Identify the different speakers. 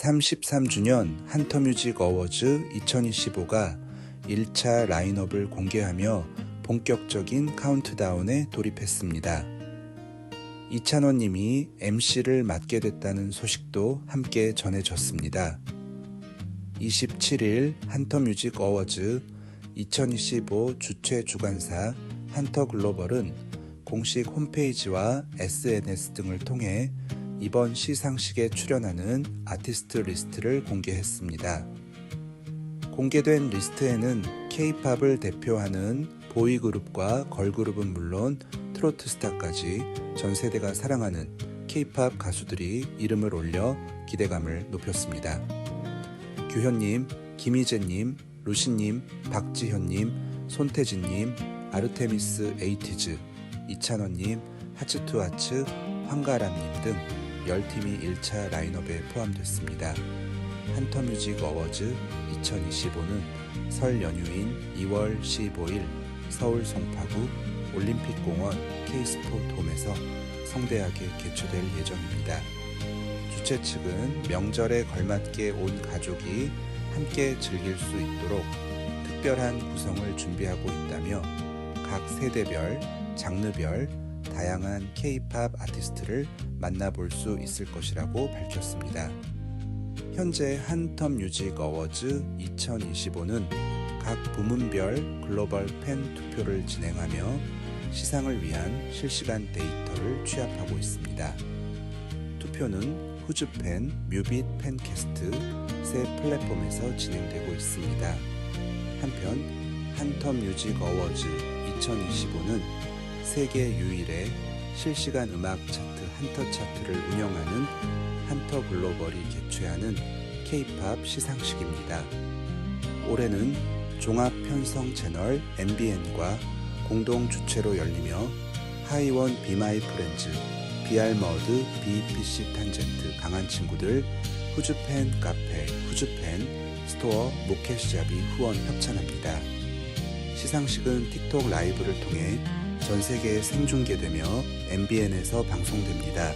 Speaker 1: 33주년 한터뮤직 어워즈 2025가 1차 라인업을 공개하며 본격적인 카운트다운에 돌입했습니다. 이찬원 님이 MC를 맡게 됐다는 소식도 함께 전해졌습니다. 27일 한터뮤직 어워즈 2025 주최 주관사 한터글로벌은 공식 홈페이지와 SNS 등을 통해 이번 시상식에 출연하는 아티스트 리스트를 공개했습니다. 공개된 리스트에는 K-팝을 대표하는 보이그룹과 걸그룹은 물론 트로트 스타까지 전 세대가 사랑하는 K-팝 가수들이 이름을 올려 기대감을 높였습니다. 규현님, 김희재님, 루시님, 박지현님, 손태진님, 아르테미스 에이티즈, 이찬원님, 하츠투하츠, 황가람님 등 10팀이 1차 라인업에 포함됐습니다. 한터뮤직 어워즈 2025는 설 연휴인 2월 15일 서울 송파구 올림픽공원 K스포 돔에서 성대하게 개최될 예정입니다. 주최 측은 명절에 걸맞게 온 가족이 함께 즐길 수 있도록 특별한 구성을 준비하고 있다며 각 세대별, 장르별, 다양한 K-팝 아티스트를 만나볼 수 있을 것이라고 밝혔습니다. 현재 한텀 뮤직 어워즈 2025는 각 부문별 글로벌 팬 투표를 진행하며 시상을 위한 실시간 데이터를 취합하고 있습니다. 투표는 후즈팬, 뮤빗 팬캐스트 세 플랫폼에서 진행되고 있습니다. 한편 한텀 뮤직 어워즈 2025는 세계 유일의 실시간 음악 차트 한터 차트를 운영하는 한터 글로벌이 개최하는 K-팝 시상식입니다. 올해는 종합 편성 채널 MBN과 공동 주최로 열리며 하이원 비마이 프렌즈, 비알머드, BPC 탄젠트 강한 친구들, 후즈팬 카페, 후즈팬, 스토어, 모켓샵이 후원 협찬합니다. 시상식은 틱톡 라이브를 통해 전 세계에 생중계되며 MBN에서 방송됩니다.